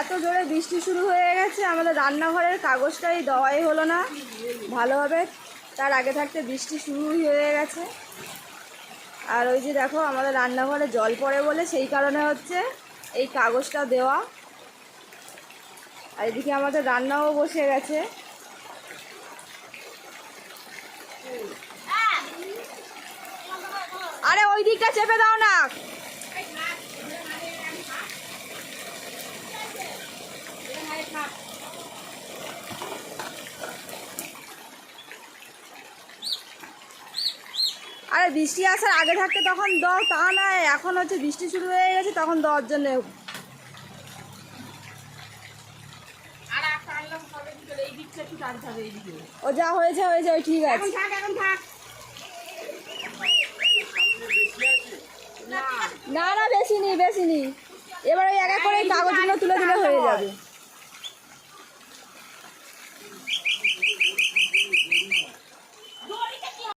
এত জোরে বৃষ্টি শুরু হয়ে গেছে, আমাদের রান্নাঘরের কাগজটাই দেওয়াই হলো না। ভালোভাবে তার আগে থাকতে বৃষ্টি শুরুই হয়ে গেছে। আর ওই যে দেখো, আমাদের রান্নাঘরে জল পড়ে বলে সেই কারণে হচ্ছে এই কাগজটা দেওয়া। আর এদিকে আমাদের রান্নাও বসে গেছে। আরে ওই দিকটা চেপে দাও না। আরে বৃষ্টি আসার আগে থাকতে তখন দাও তা নয় এখন হচ্ছে বৃষ্টি শুরু হয়ে গেছে তখন দেওয়ার জন্য। ও যা হয়েছে হয়েছে ওই ঠিক আছে। না না বেশি নি বেশি নি এবার ওই এক এক করে এই কাগজগুলো তুলে দিলে হয়ে যাবে।